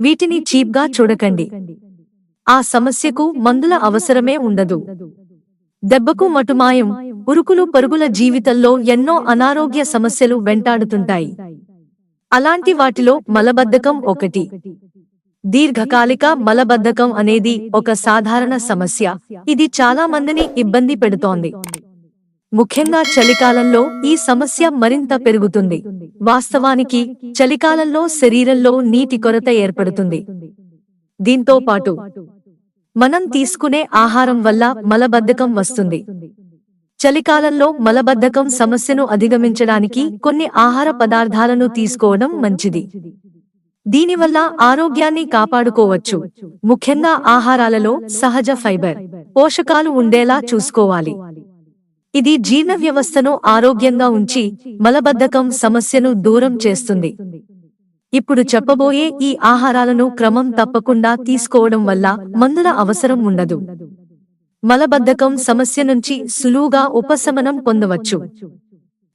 వీటిని చీప్గా చూడకండి. ఆ సమస్యకు మందుల అవసరమే ఉండదు. దెబ్బకు మటుమాయం ఉరుకులు పరుగుల జీవితంలో ఎన్నో అనారోగ్య సమస్యలు వెంటాడుతుంటాయి. అలాంటి వాటిలో మలబద్ధకం ఒకటి. దీర్ఘకాలిక మలబద్ధకం అనేది ఒక సాధారణ సమస్య. ఇది చాలా మందిని ఇబ్బంది పెడుతోంది. ముఖ్యంగా చలికాలంలో ఈ సమస్య మరింత పెరుగుతుంది. వాస్తవానికి చలికాలంలో శరీరంలో నీటి కొరత ఏర్పడుతుంది. దీంతో పాటు మనం తీసుకునే ఆహారం వల్ల మలబద్ధకం వస్తుంది. చలికాలంలో మలబద్ధకం సమస్యను అధిగమించడానికి కొన్ని ఆహార పదార్థాలను తీసుకోవడం మంచిది. దీనివల్ల ఆరోగ్యాన్ని కాపాడుకోవచ్చు. ముఖ్యంగా ఆహారాలలో సహజ ఫైబర్ పోషకాలు ఉండేలా చూసుకోవాలి. ఇది జీర్ణ వ్యవస్థను ఆరోగ్యంగా ఉంచి మలబద్ధకం సమస్యను దూరం చేస్తుంది. ఇప్పుడు చెప్పబోయే ఈ ఆహారాలను క్రమం తప్పకుండా తీసుకోవడం వల్ల మందుల అవసరం ఉండదు. మలబద్ధకం సమస్య నుంచి సులువుగా ఉపశమనం పొందవచ్చు.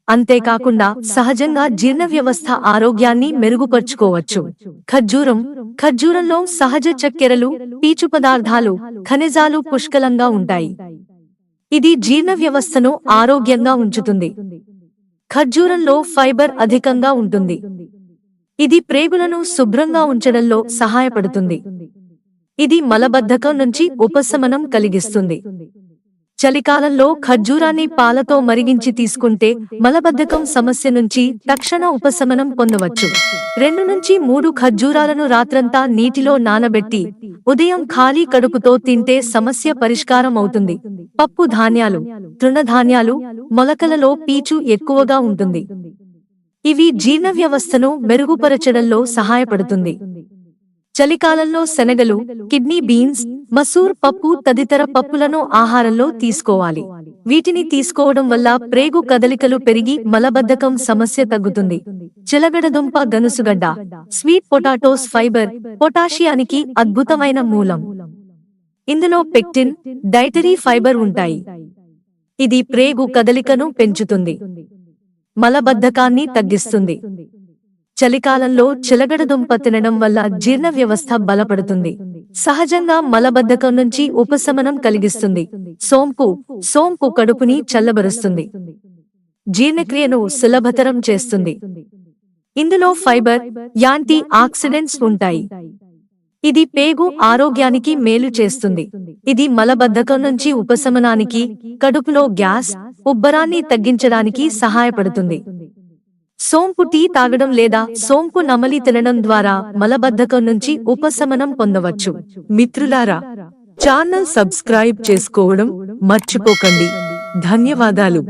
అంతేకాకుండా సహజంగా జీర్ణ వ్యవస్థ ఆరోగ్యాన్ని మెరుగుపరుచుకోవచ్చు. ఖర్జూరం ఖర్జూరంలో సహజ చక్కెరలు పీచు పదార్థాలు ఖనిజాలు పుష్కలంగా ఉంటాయి. ఇది జీర్ణ వ్యవస్థను ఆరోగ్యంగా ఉంచుతుంది. ఖర్జూరంలో ఫైబర్ అధికంగా ఉంటుంది. ఇది ప్రేగులను శుభ్రంగా ఉంచడంలో సహాయపడుతుంది. ఇది మలబద్ధకం నుంచి ఉపశమనం కలిగిస్తుంది. చలికాలంలో ఖర్జూరాన్ని పాలతో మరిగించి తీసుకుంటే మలబద్ధకం సమస్య నుంచి తక్షణ ఉపశమనం పొందవచ్చు. రెండు నుంచి మూడు ఖర్జూరాలను రాత్రంతా నీటిలో నానబెట్టి ఉదయం ఖాళీ కడుపుతో తింటే సమస్య పరిష్కారం అవుతుంది. పప్పు ధాన్యాలు తృణధాన్యాలు మొలకలలో పీచు ఎక్కువగా ఉంటుంది. ఇవి జీర్ణ వ్యవస్థను మెరుగుపరచడంలో సహాయపడుతుంది. చలికాలంలో శనగలు కిడ్నీ బీన్స్ మసూర్ పప్పు తదితర పప్పులను ఆహారంలో తీసుకోవాలి. వీటిని తీసుకోవడం వల్ల ప్రేగు కదలికలు పెరిగి మలబద్ధకం సమస్య తగ్గుతుంది. చిలగడదుంప గనుసుగడ్డ స్వీట్ పొటాటోస్ ఫైబర్ పొటాషియానికి అద్భుతమైన మూలం. ఇందులో పెక్టిన్ డైటరీ ఫైబర్ ఉంటాయి. ఇది ప్రేగు కదలికను పెంచుతుంది. మలబద్ధకాన్ని తగ్గిస్తుంది. చలికాలంలో చిలగడదుంప తినడం వల్ల జీర్ణ వ్యవస్థ బలపడుతుంది. సహజంగా మలబద్ధకం నుంచి ఉపశమనం కలిగిస్తుంది. సోంపు సోంపు కడుపుని చల్లబరుస్తుంది. జీర్ణక్రియను సులభతరం చేస్తుంది. ఇందులో ఫైబర్ యాంటీ ఆక్సిడెంట్స్ ఉంటాయి. ఇది పేగు ఆరోగ్యానికి మేలు చేస్తుంది. ఇది మలబద్ధకం నుంచి ఉపశమనానికి కడుపులో గ్యాస్ ఉబ్బరాన్ని తగ్గించడానికి సహాయపడుతుంది. సోంపు టీ తాగడం లేదా సోంపు నమలి తినడం ద్వారా మలబద్ధకం నుంచి ఉపశమనం పొందవచ్చు. మిత్రులారా ఛానల్ సబ్స్క్రైబ్ చేసుకోవడం మర్చిపోకండి. ధన్యవాదాలు.